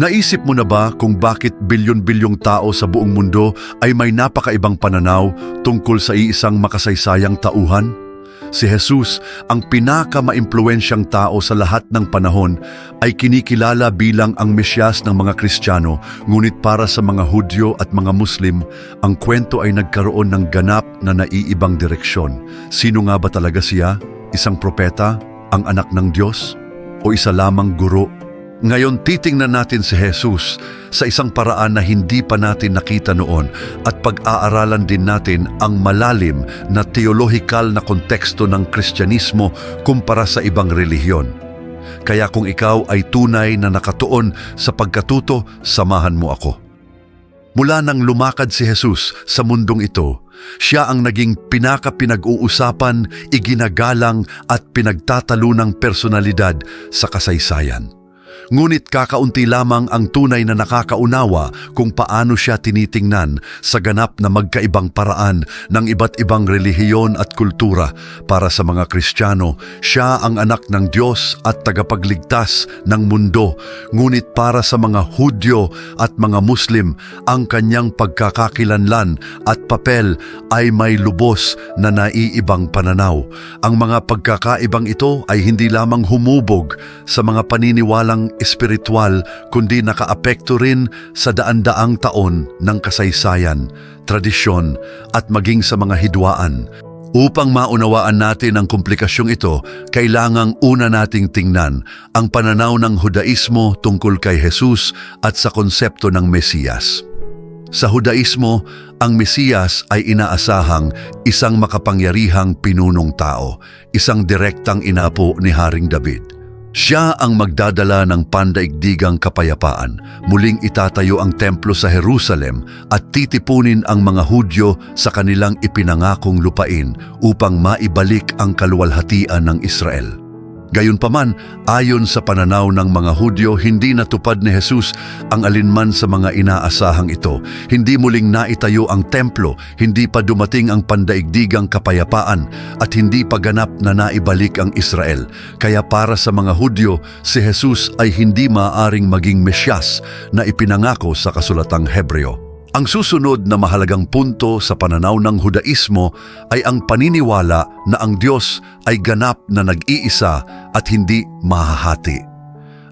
Naisip mo na ba kung bakit bilyon-bilyong tao sa buong mundo ay may napakaibang pananaw tungkol sa iisang makasaysayang tauhan? Si Jesus, ang pinaka-maimpluwensyang tao sa lahat ng panahon, ay kinikilala bilang ang Mesyas ng mga Kristiyano, ngunit para sa mga Hudyo at mga Muslim, ang kwento ay nagkaroon ng ganap na naiibang direksyon. Sino nga ba talaga siya? Isang propeta? Ang anak ng Diyos? O isa lamang guro ngayon titingnan natin si Jesus sa isang paraan na hindi pa natin nakita noon at pag-aaralan din natin ang malalim na teolohikal na konteksto ng Kristyanismo kumpara sa ibang relihiyon. Kaya kung ikaw ay tunay na nakatuon sa pagkatuto, samahan mo ako. Mula nang lumakad si Jesus sa mundong ito, siya ang naging pinaka-pinag-uusapan, iginagalang at pinagtatalunang personalidad sa kasaysayan. Ngunit kakaunti lamang ang tunay na nakakaunawa kung paano siya tinitingnan sa ganap na magkaibang paraan ng iba't ibang relihiyon at kultura. Para sa mga Kristiyano, siya ang anak ng Diyos at tagapagligtas ng mundo. Ngunit para sa mga Hudyo at mga Muslim, ang kanyang pagkakakilanlan at papel ay may lubos na naiibang pananaw. Ang mga pagkakaibang ito ay hindi lamang humubog sa mga paniniwalang espiritual kundi nakaapekto rin sa daan-daang taon ng kasaysayan, tradisyon at maging sa mga hidwaan. Upang maunawaan natin ang komplikasyong ito, kailangang una nating tingnan ang pananaw ng Hudaismo tungkol kay Jesus at sa konsepto ng Mesiyas. Sa Hudaismo, ang Mesiyas ay inaasahang isang makapangyarihang pinunong tao, isang direktang inapo ni Haring David. Siya ang magdadala ng pandaigdigang kapayapaan. Muling itatayo ang templo sa Jerusalem at titipunin ang mga Hudyo sa kanilang ipinangakong lupain upang maibalik ang kaluwalhatian ng Israel. Gayunpaman, ayon sa pananaw ng mga Hudyo, hindi natupad ni Jesus ang alinman sa mga inaasahang ito. Hindi muling naitayo ang templo, hindi pa dumating ang pandaigdigang kapayapaan, at hindi pa ganap na naibalik ang Israel. Kaya para sa mga Hudyo, si Jesus ay hindi maaaring maging Mesyas na ipinangako sa kasulatang Hebreo. Ang susunod na mahalagang punto sa pananaw ng Hudaismo ay ang paniniwala na ang Diyos ay ganap na nag-iisa at hindi mahahati.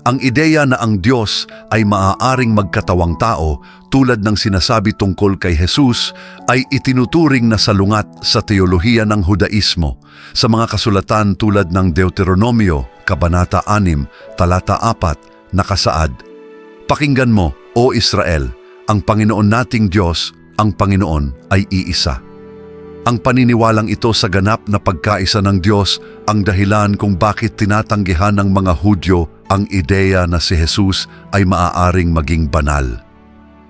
Ang ideya na ang Diyos ay maaaring magkatawang tao tulad ng sinasabi tungkol kay Jesus ay itinuturing na salungat sa teolohiya ng Hudaismo sa mga kasulatan tulad ng Deuteronomio, Kabanata 6, Talata 4, nakasaad, Pakinggan mo, O Israel, ang Panginoon nating Diyos, ang Panginoon ay iisa. Ang paniniwalang ito sa ganap na pagkaisa ng Diyos ang dahilan kung bakit tinatanggihan ng mga Hudyo ang ideya na si Jesus ay maaaring maging banal.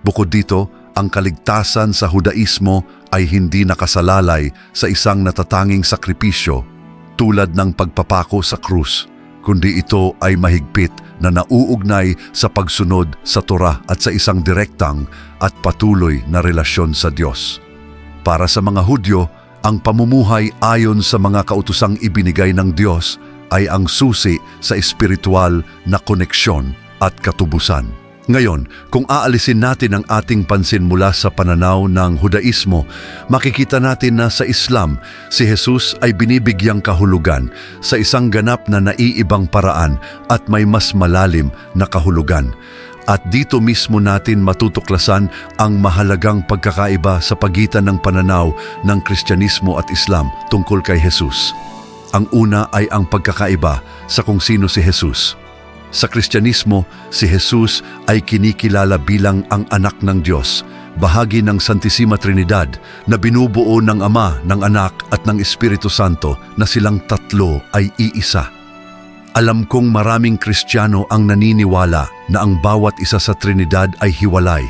Bukod dito, ang kaligtasan sa Hudaismo ay hindi nakasalalay sa isang natatanging sakripisyo tulad ng pagpapako sa krus, kundi ito ay mahigpit na nauugnay sa pagsunod sa Torah at sa isang direktang at patuloy na relasyon sa Diyos. Para sa mga Hudyo, ang pamumuhay ayon sa mga kautusang ibinigay ng Diyos ay ang susi sa espiritual na koneksyon at katubusan. Ngayon, kung aalisin natin ang ating pansin mula sa pananaw ng Hudaismo, makikita natin na sa Islam, si Jesus ay binibigyang kahulugan sa isang ganap na naiibang paraan at may mas malalim na kahulugan. At dito mismo natin matutuklasan ang mahalagang pagkakaiba sa pagitan ng pananaw ng Kristyanismo at Islam tungkol kay Jesus. Ang una ay ang pagkakaiba sa kung sino si Jesus. Sa Kristyanismo, si Jesus ay kinikilala bilang ang anak ng Diyos, bahagi ng Santissima Trinidad na binubuo ng Ama, ng Anak at ng Espiritu Santo na silang tatlo ay iisa. Alam kong maraming Kristiyano ang naniniwala na ang bawat isa sa Trinidad ay hiwalay.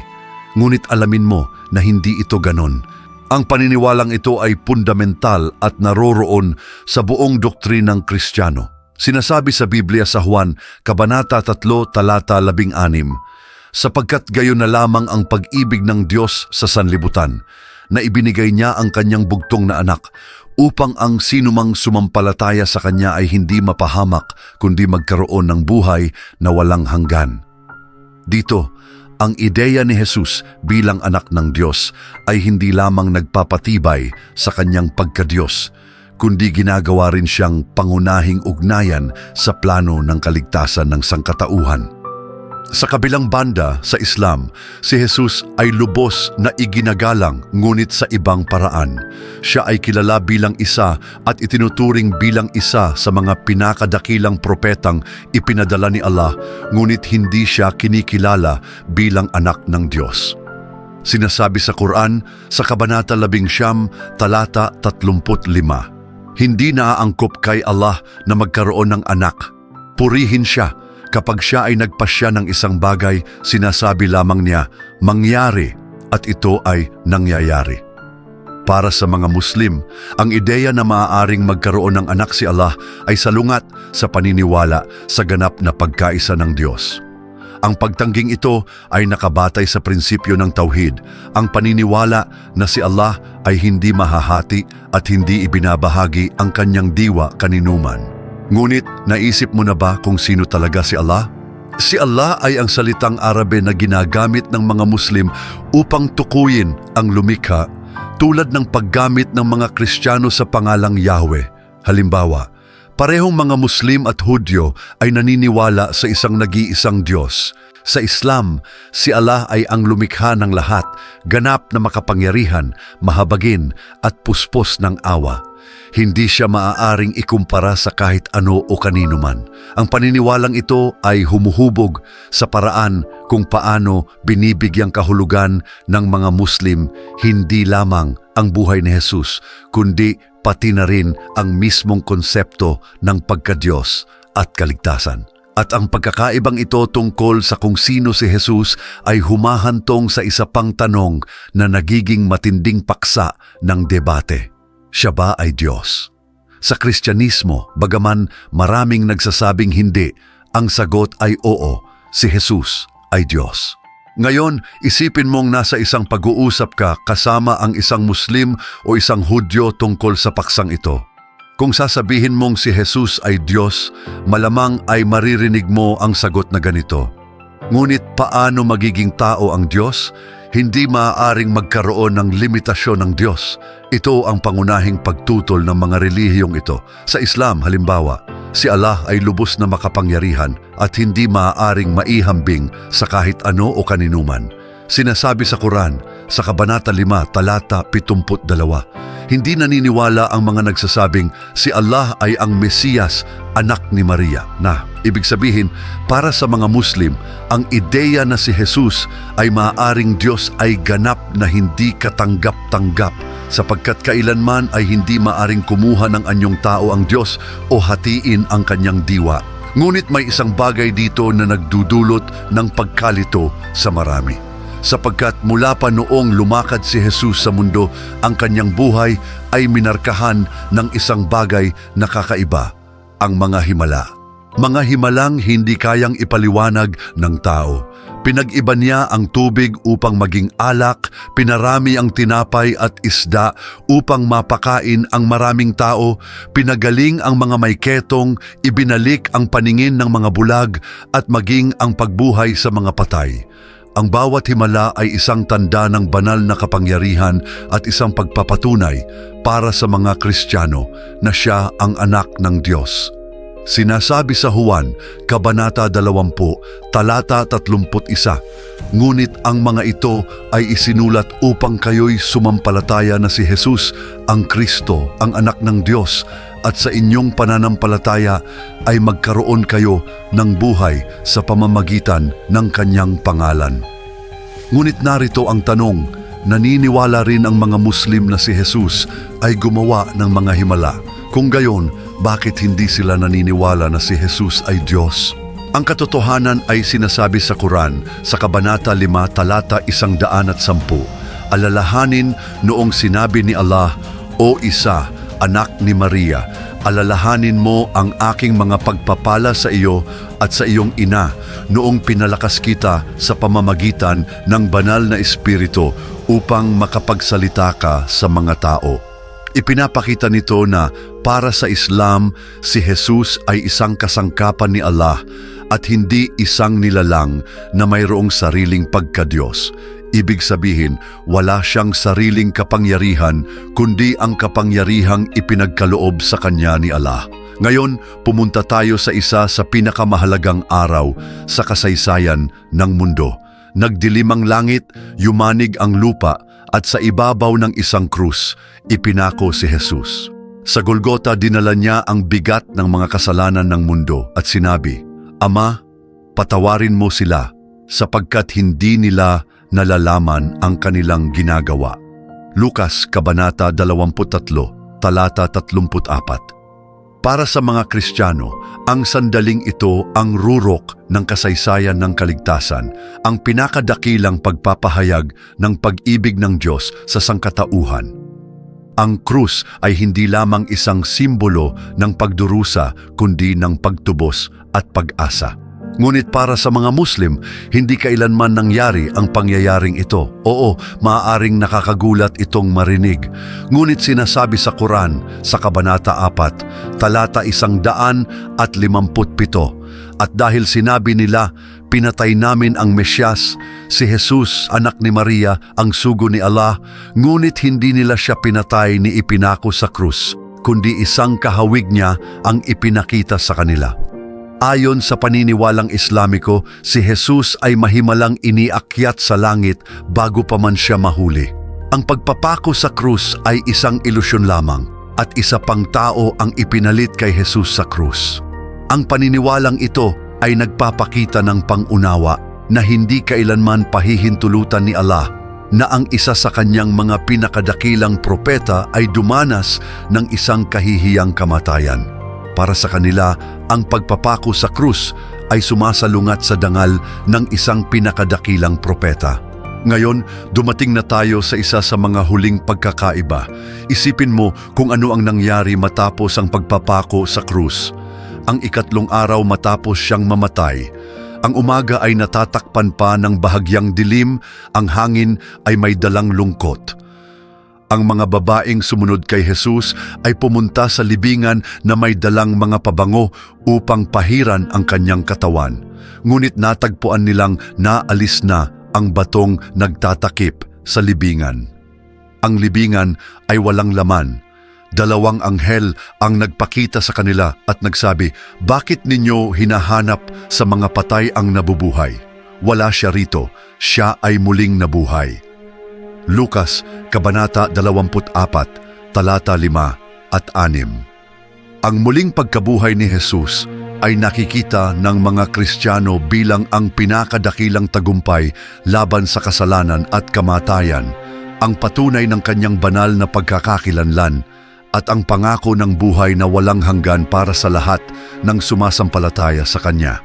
Ngunit alamin mo na hindi ito ganon. Ang paniniwalang ito ay fundamental at naroroon sa buong doktrinang Kristiyano. Sinasabi sa Biblia sa Juan, Kabanata 3, Talata 16, sapagkat gayon na lamang ang pag-ibig ng Diyos sa sanlibutan, na ibinigay niya ang kanyang bugtong na anak, upang ang sinumang sumampalataya sa kanya ay hindi mapahamak, kundi magkaroon ng buhay na walang hanggan. Dito, ang ideya ni Jesus bilang anak ng Diyos ay hindi lamang nagpapatibay sa kanyang pagkadiyos, kundi ginagawa rin siyang pangunahing ugnayan sa plano ng kaligtasan ng sangkatauhan. Sa kabilang banda, sa Islam, si Jesus ay lubos na iginagalang ngunit sa ibang paraan. Siya ay kilala bilang isa at itinuturing bilang isa sa mga pinakadakilang propetang ipinadala ni Allah, ngunit hindi siya kinikilala bilang anak ng Diyos. Sinasabi sa Quran sa Kabanata 11, talata 35, Hindi naaangkop kay Allah na magkaroon ng anak. Purihin siya Kapag siya ay nagpasya ng isang bagay, sinasabi lamang niya, mangyari at ito ay nangyayari. Para sa mga Muslim, ang ideya na maaaring magkaroon ng anak si Allah ay salungat sa paniniwala sa ganap na pagkaisa ng Diyos. Ang pagtangging ito ay nakabatay sa prinsipyo ng tauhid, ang paniniwala na si Allah ay hindi mahahati at hindi ibinabahagi ang kanyang diwa kaninuman. Ngunit naisip mo na ba kung sino talaga si Allah? Si Allah ay ang salitang Arabe na ginagamit ng mga Muslim upang tukuyin ang lumikha tulad ng paggamit ng mga Kristiyano sa pangalang Yahweh. Halimbawa, parehong mga Muslim at Hudyo ay naniniwala sa isang nag-iisang Diyos. Sa Islam, si Allah ay ang lumikha ng lahat, ganap na makapangyarihan, mahabagin at puspos ng awa. Hindi siya maaaring ikumpara sa kahit ano o kanino man. Ang paniniwalang ito ay humuhubog sa paraan kung paano binibigyang kahulugan ng mga Muslim hindi lamang ang buhay ni Jesus, kundi pati na rin ang mismong konsepto ng pagkadiyos at kaligtasan. At ang pagkakaibang ito tungkol sa kung sino si Jesus ay humahantong sa isa pang tanong na nagiging matinding paksa ng debate. Siya ba ay Diyos? Sa Kristyanismo, bagaman maraming nagsasabing hindi, ang sagot ay oo, si Jesus ay Diyos. Ngayon, isipin mong nasa isang pag-uusap ka kasama ang isang Muslim o isang Hudyo tungkol sa paksang ito. Kung sasabihin mong si Jesus ay Diyos, malamang ay maririnig mo ang sagot na ganito. Ngunit paano magiging tao ang Diyos? Hindi maaaring magkaroon ng limitasyon ng Diyos. Ito ang pangunahing pagtutol ng mga relihiyong ito. Sa Islam, halimbawa, si Allah ay lubos na makapangyarihan at hindi maaaring maihambing sa kahit ano o kaninuman. Sinasabi sa Quran, sa Kabanata 5, talata 72, hindi naniniwala ang mga nagsasabing si Allah ay ang Mesiyas, anak ni Maria. Na, ibig sabihin, para sa mga Muslim, ang ideya na si Jesus ay maaaring Diyos ay ganap na hindi katanggap-tanggap sapagkat kailanman ay hindi maaring kumuha ng anyong tao ang Diyos o hatiin ang kanyang diwa. Ngunit may isang bagay dito na nagdudulot ng pagkalito sa marami sapagkat mula pa noong lumakad si Jesus sa mundo, ang kanyang buhay ay minarkahan ng isang bagay na kakaiba, ang mga himala. Mga himalang hindi kayang ipaliwanag ng tao. Pinag-iba niya ang tubig upang maging alak, pinarami ang tinapay at isda upang mapakain ang maraming tao, pinagaling ang mga may ketong, ibinalik ang paningin ng mga bulag at maging ang pagbuhay sa mga patay. Ang bawat himala ay isang tanda ng banal na kapangyarihan at isang pagpapatunay para sa mga Kristiyano na siya ang anak ng Diyos. Sinasabi sa Juan, Kabanata 20, Talata 31, Ngunit ang mga ito ay isinulat upang kayo'y sumampalataya na si Jesus, ang Kristo, ang anak ng Diyos, at sa inyong pananampalataya ay magkaroon kayo ng buhay sa pamamagitan ng kanyang pangalan. Ngunit narito ang tanong, naniniwala rin ang mga Muslim na si Jesus ay gumawa ng mga himala. Kung gayon, bakit hindi sila naniniwala na si Jesus ay Diyos? Ang katotohanan ay sinasabi sa Quran sa Kabanata 5 talata 110. Alalahanin noong sinabi ni Allah, O Isa, anak ni Maria, alalahanin mo ang aking mga pagpapala sa iyo at sa iyong ina noong pinalakas kita sa pamamagitan ng banal na espiritu upang makapagsalita ka sa mga tao. Ipinapakita nito na para sa Islam, si Jesus ay isang kasangkapan ni Allah at hindi isang nilalang na mayroong sariling pagkadiyos. Ibig sabihin, wala siyang sariling kapangyarihan kundi ang kapangyarihang ipinagkaloob sa kanya ni Allah. Ngayon, pumunta tayo sa isa sa pinakamahalagang araw sa kasaysayan ng mundo. Nagdilim ang langit, yumanig ang lupa, at sa ibabaw ng isang krus, ipinako si Jesus. Sa Golgota, dinala niya ang bigat ng mga kasalanan ng mundo at sinabi, Ama, patawarin mo sila sapagkat hindi nila nalalaman ang kanilang ginagawa. Lukas, Kabanata 23, Talata 34 Para sa mga Kristiyano, ang sandaling ito ang rurok ng kasaysayan ng kaligtasan, ang pinakadakilang pagpapahayag ng pag-ibig ng Diyos sa sangkatauhan. Ang krus ay hindi lamang isang simbolo ng pagdurusa kundi ng pagtubos at pag-asa. Ngunit para sa mga Muslim, hindi kailanman nangyari ang pangyayaring ito. Oo, maaaring nakakagulat itong marinig. Ngunit sinasabi sa Quran, sa Kabanata 4, talata isang daan at limamput pito. At dahil sinabi nila, pinatay namin ang Mesyas, si Jesus, anak ni Maria, ang sugo ni Allah, ngunit hindi nila siya pinatay ni ipinako sa krus, kundi isang kahawig niya ang ipinakita sa kanila. Ayon sa paniniwalang Islamiko, si Jesus ay mahimalang iniakyat sa langit bago pa man siya mahuli. Ang pagpapako sa krus ay isang ilusyon lamang at isa pang tao ang ipinalit kay Jesus sa krus. Ang paniniwalang ito ay nagpapakita ng pangunawa na hindi kailanman pahihintulutan ni Allah na ang isa sa kanyang mga pinakadakilang propeta ay dumanas ng isang kahihiyang kamatayan. Para sa kanila, ang pagpapako sa krus ay sumasalungat sa dangal ng isang pinakadakilang propeta. Ngayon, dumating na tayo sa isa sa mga huling pagkakaiba. Isipin mo kung ano ang nangyari matapos ang pagpapako sa krus. Ang ikatlong araw matapos siyang mamatay, ang umaga ay natatakpan pa ng bahagyang dilim, ang hangin ay may dalang lungkot. Ang mga babaeng sumunod kay Jesus ay pumunta sa libingan na may dalang mga pabango upang pahiran ang kanyang katawan. Ngunit natagpuan nilang naalis na ang batong nagtatakip sa libingan. Ang libingan ay walang laman. Dalawang anghel ang nagpakita sa kanila at nagsabi, Bakit ninyo hinahanap sa mga patay ang nabubuhay? Wala siya rito, siya ay muling nabuhay. Lukas, Kabanata 24, talata 5 at 6. Ang muling pagkabuhay ni Jesus ay nakikita ng mga Kristiyano bilang ang pinakadakilang tagumpay laban sa kasalanan at kamatayan, ang patunay ng kanyang banal na pagkakakilanlan at ang pangako ng buhay na walang hanggan para sa lahat ng sumasampalataya sa Kanya.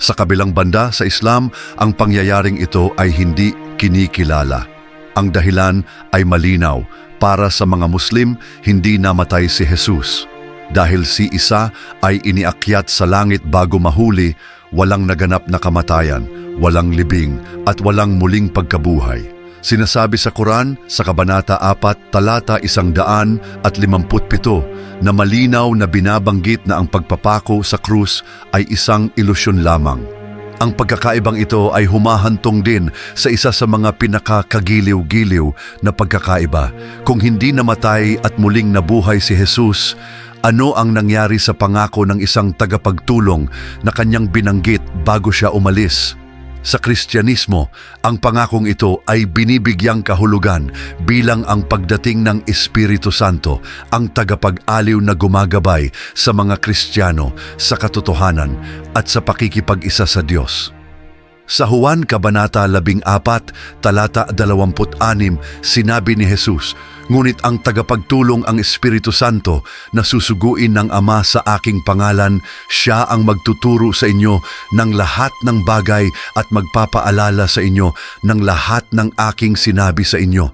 Sa kabilang banda sa Islam, ang pangyayaring ito ay hindi kinikilala. Ang dahilan ay malinaw. Para sa mga Muslim, hindi namatay si Jesus. Dahil si Isa ay iniakyat sa langit bago mahuli, walang naganap na kamatayan, walang libing, at walang muling pagkabuhay. Sinasabi sa Quran sa Kabanata 4, talata 157 na malinaw na binabanggit na ang pagpapako sa krus ay isang ilusyon lamang. Ang pagkakaibang ito ay humahantong din sa isa sa mga pinakakagiliw-giliw na pagkakaiba. Kung hindi namatay at muling nabuhay si Jesus, ano ang nangyari sa pangako ng isang tagapagtulong na kanyang binanggit bago siya umalis? Sa Kristyanismo, ang pangakong ito ay binibigyang kahulugan bilang ang pagdating ng Espiritu Santo, ang tagapag-aliw na gumagabay sa mga Kristiyano sa katotohanan at sa pakikipag-isa sa Diyos. Sa Juan Kabanata 14, talata 26, sinabi ni Jesus, Ngunit ang tagapagtulong ang Espiritu Santo na susuguin ng Ama sa aking pangalan, siya ang magtuturo sa inyo ng lahat ng bagay at magpapaalala sa inyo ng lahat ng aking sinabi sa inyo.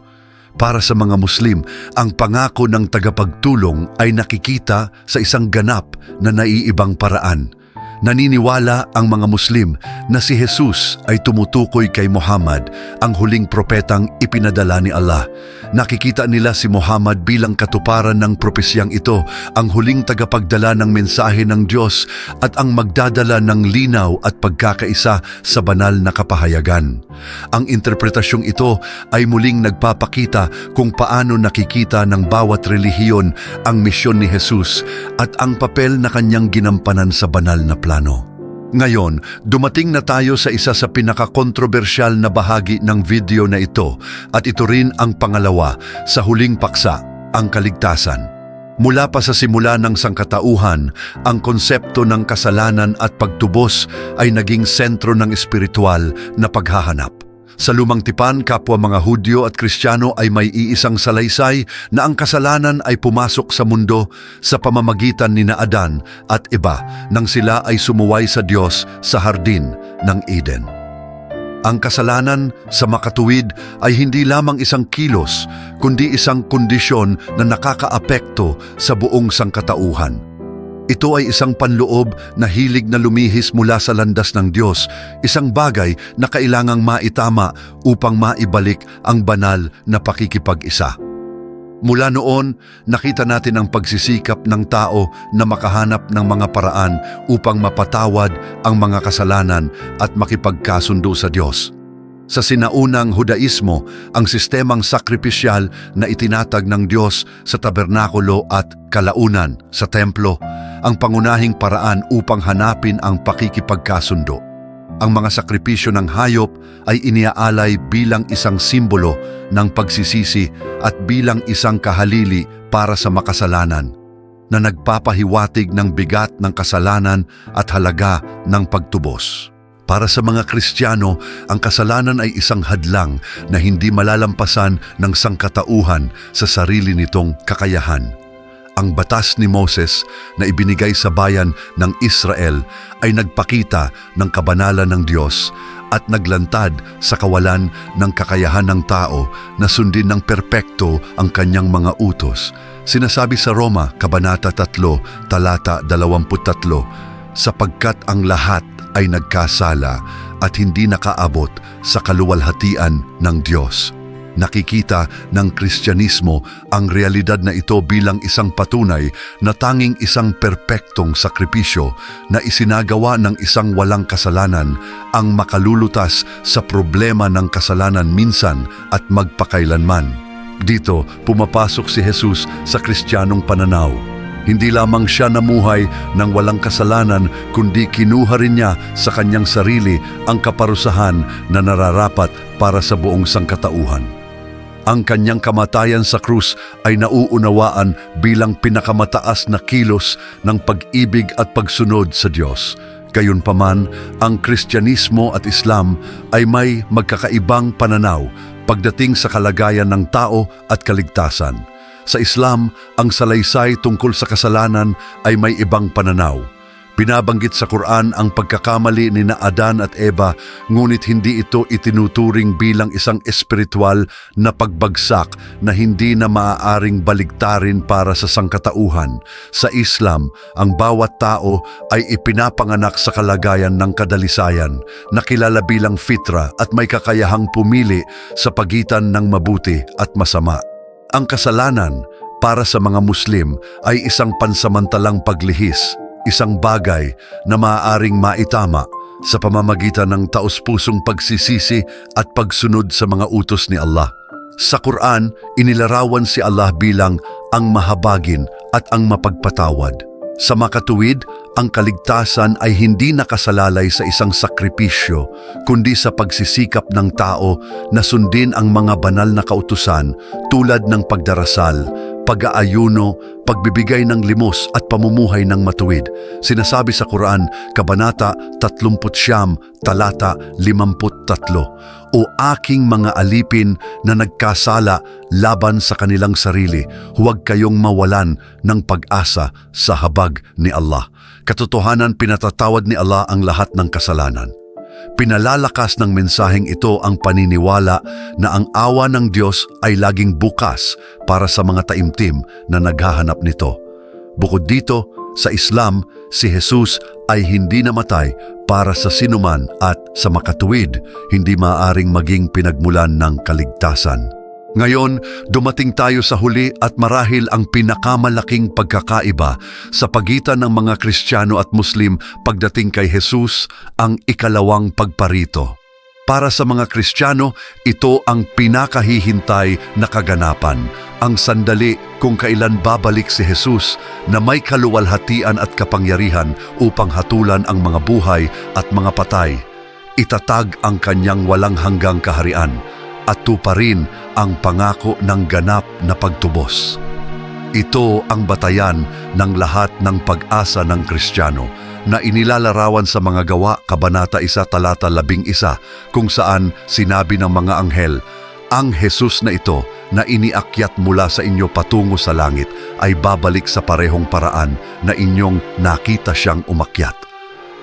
Para sa mga Muslim, ang pangako ng tagapagtulong ay nakikita sa isang ganap na naiibang paraan. Naniniwala ang mga Muslim na si Jesus ay tumutukoy kay Muhammad, ang huling propetang ipinadala ni Allah. Nakikita nila si Muhammad bilang katuparan ng propesyang ito, ang huling tagapagdala ng mensahe ng Diyos at ang magdadala ng linaw at pagkakaisa sa banal na kapahayagan. Ang interpretasyong ito ay muling nagpapakita kung paano nakikita ng bawat relihiyon ang misyon ni Jesus at ang papel na kanyang ginampanan sa banal na plano. Ngayon, dumating na tayo sa isa sa pinakakontrobersyal na bahagi ng video na ito at ito rin ang pangalawa sa huling paksa, ang kaligtasan. Mula pa sa simula ng sangkatauhan, ang konsepto ng kasalanan at pagtubos ay naging sentro ng espiritual na paghahanap. Sa lumang tipan, kapwa mga Hudyo at Kristiyano ay may iisang salaysay na ang kasalanan ay pumasok sa mundo sa pamamagitan ni na Adan at iba nang sila ay sumuway sa Diyos sa hardin ng Eden. Ang kasalanan sa makatuwid ay hindi lamang isang kilos, kundi isang kondisyon na nakakaapekto sa buong sangkatauhan. Ito ay isang panloob na hilig na lumihis mula sa landas ng Diyos, isang bagay na kailangang maitama upang maibalik ang banal na pakikipag-isa. Mula noon, nakita natin ang pagsisikap ng tao na makahanap ng mga paraan upang mapatawad ang mga kasalanan at makipagkasundo sa Diyos. Sa sinaunang Hudaismo, ang sistemang sakripisyal na itinatag ng Diyos sa tabernakulo at kalaunan sa templo, ang pangunahing paraan upang hanapin ang pakikipagkasundo. Ang mga sakripisyo ng hayop ay iniaalay bilang isang simbolo ng pagsisisi at bilang isang kahalili para sa makasalanan na nagpapahiwatig ng bigat ng kasalanan at halaga ng pagtubos. Para sa mga Kristiyano, ang kasalanan ay isang hadlang na hindi malalampasan ng sangkatauhan sa sarili nitong kakayahan. Ang batas ni Moses na ibinigay sa bayan ng Israel ay nagpakita ng kabanalan ng Diyos at naglantad sa kawalan ng kakayahan ng tao na sundin ng perpekto ang kanyang mga utos. Sinasabi sa Roma, Kabanata 3, Talata 23, sapagkat ang lahat ay nagkasala at hindi nakaabot sa kaluwalhatian ng Diyos. Nakikita ng Kristyanismo ang realidad na ito bilang isang patunay na tanging isang perpektong sakripisyo na isinagawa ng isang walang kasalanan ang makalulutas sa problema ng kasalanan minsan at magpakailanman. Dito, pumapasok si Jesus sa kristyanong pananaw. Hindi lamang siya namuhay ng walang kasalanan, kundi kinuha rin niya sa kanyang sarili ang kaparusahan na nararapat para sa buong sangkatauhan. Ang kanyang kamatayan sa krus ay nauunawaan bilang pinakamataas na kilos ng pag-ibig at pagsunod sa Diyos. Gayunpaman, ang Kristyanismo at Islam ay may magkakaibang pananaw pagdating sa kalagayan ng tao at kaligtasan. Sa Islam, ang salaysay tungkol sa kasalanan ay may ibang pananaw. Binabanggit sa Quran ang pagkakamali ni na Adan at Eva, ngunit hindi ito itinuturing bilang isang espiritual na pagbagsak na hindi na maaaring baligtarin para sa sangkatauhan. Sa Islam, ang bawat tao ay ipinapanganak sa kalagayan ng kadalisayan, na kilala bilang fitra at may kakayahang pumili sa pagitan ng mabuti at masama. Ang kasalanan para sa mga Muslim ay isang pansamantalang paglihis, isang bagay na maaaring maitama sa pamamagitan ng taus-pusong pagsisisi at pagsunod sa mga utos ni Allah. Sa Quran, inilarawan si Allah bilang ang mahabagin at ang mapagpatawad. Sa makatuwid, ang kaligtasan ay hindi nakasalalay sa isang sakripisyo, kundi sa pagsisikap ng tao na sundin ang mga banal na kautusan tulad ng pagdarasal, pag-aayuno, pagbibigay ng limos at pamumuhay ng matuwid. Sinasabi sa Quran, Kabanata 30 talata 53, O aking mga alipin na nagkasala laban sa kanilang sarili, huwag kayong mawalan ng pag-asa sa habag ni Allah. Katotohanan pinatatawad ni Allah ang lahat ng kasalanan. Pinalalakas ng mensaheng ito ang paniniwala na ang awa ng Diyos ay laging bukas para sa mga taimtim na naghahanap nito. Bukod dito, Sa Islam, si Jesus ay hindi namatay para sa sinuman at sa makatuwid, hindi maaaring maging pinagmulan ng kaligtasan. Ngayon, dumating tayo sa huli at marahil ang pinakamalaking pagkakaiba sa pagitan ng mga Kristiyano at Muslim pagdating kay Jesus ang ikalawang pagparito. Para sa mga Kristiyano, ito ang pinakahihintay na kaganapan, ang sandali kung kailan babalik si Jesus na may kaluwalhatian at kapangyarihan upang hatulan ang mga buhay at mga patay. Itatag ang kanyang walang hanggang kaharian at tuparin ang pangako ng ganap na pagtubos. Ito ang batayan ng lahat ng pag-asa ng Kristiyano na inilalarawan sa mga gawa Kabanata 1 Talata 11 kung saan sinabi ng mga anghel, Ang Jesus na ito na iniakyat mula sa inyo patungo sa langit ay babalik sa parehong paraan na inyong nakita siyang umakyat.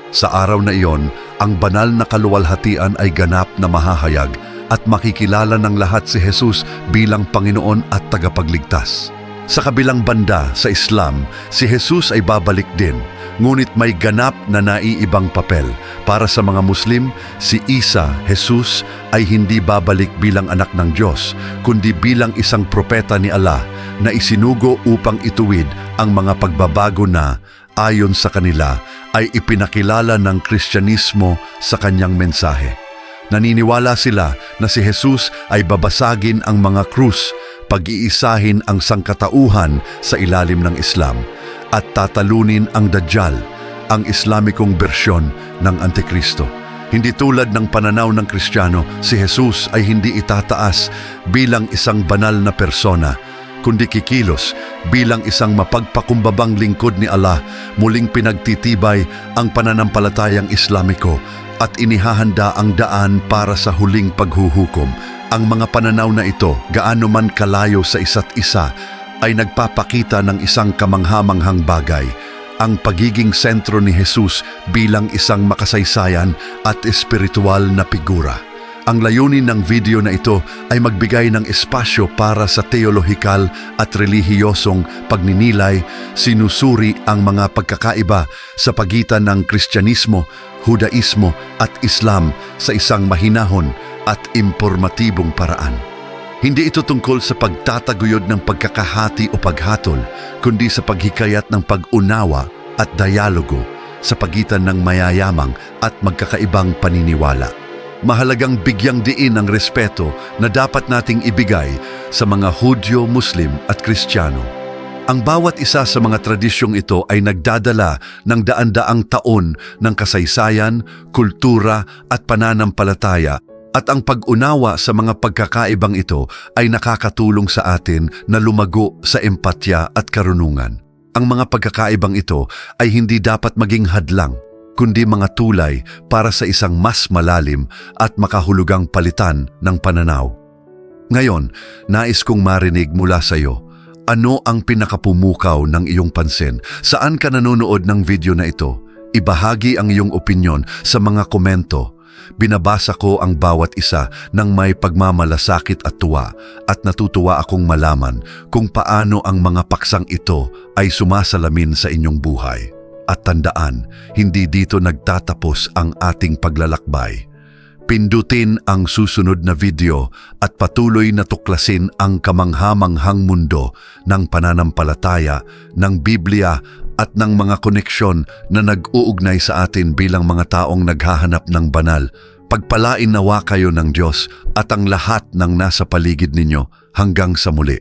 Sa araw na iyon, ang banal na kaluwalhatian ay ganap na mahahayag at makikilala ng lahat si Jesus bilang Panginoon at tagapagligtas. Sa kabilang banda, sa Islam, si Jesus ay babalik din, ngunit may ganap na naiibang papel. Para sa mga Muslim, si Isa, Jesus, ay hindi babalik bilang anak ng Diyos, kundi bilang isang propeta ni Allah na isinugo upang ituwid ang mga pagbabago na, ayon sa kanila, ay ipinakilala ng Kristyanismo sa kanyang mensahe. Naniniwala sila na si Jesus ay babasagin ang mga krus, pag-iisahin ang sangkatauhan sa ilalim ng Islam, at tatalunin ang Dajjal, ang Islamikong bersyon ng Antikristo. Hindi tulad ng pananaw ng Kristiyano, si Jesus ay hindi itataas bilang isang banal na persona, kundi kikilos bilang isang mapagpakumbabang lingkod ni Allah, muling pinagtitibay ang pananampalatayang Islamiko at inihahanda ang daan para sa huling paghuhukom. Ang mga pananaw na ito, gaano man kalayo sa isa't isa, ay nagpapakita ng isang kamanghamanghang bagay, ang pagiging sentro ni Jesus bilang isang makasaysayan at espiritual na figura. Ang layunin ng video na ito ay magbigay ng espasyo para sa teolohikal at relihiyosong pagninilay, sinusuri ang mga pagkakaiba sa pagitan ng Kristyanismo, Hudaismo at Islam sa isang mahinahon at impormatibong paraan. Hindi ito tungkol sa pagtataguyod ng pagkakahati o paghatol, kundi sa paghikayat ng pag-unawa at dialogo sa pagitan ng mayayamang at magkakaibang paniniwala. Mahalagang bigyang diin ang respeto na dapat nating ibigay sa mga Hudyo, Muslim at Kristiyano. Ang bawat isa sa mga tradisyong ito ay nagdadala ng daan-daang taon ng kasaysayan, kultura at pananampalataya at ang pag-unawa sa mga pagkakaibang ito ay nakakatulong sa atin na lumago sa empatya at karunungan. Ang mga pagkakaibang ito ay hindi dapat maging hadlang, kundi mga tulay para sa isang mas malalim at makahulugang palitan ng pananaw. Ngayon, nais kong marinig mula sa iyo, ano ang pinakapumukaw ng iyong pansin? Saan ka nanonood ng video na ito? Ibahagi ang iyong opinyon sa mga komento binabasa ko ang bawat isa ng may pagmamalasakit at tuwa at natutuwa akong malaman kung paano ang mga paksang ito ay sumasalamin sa inyong buhay. At tandaan, hindi dito nagtatapos ang ating paglalakbay. Pindutin ang susunod na video at patuloy na tuklasin ang kamanghamanghang mundo ng pananampalataya, ng Biblia at ng mga koneksyon na nag-uugnay sa atin bilang mga taong naghahanap ng banal. Pagpalain nawa kayo ng Diyos at ang lahat ng nasa paligid ninyo hanggang sa muli.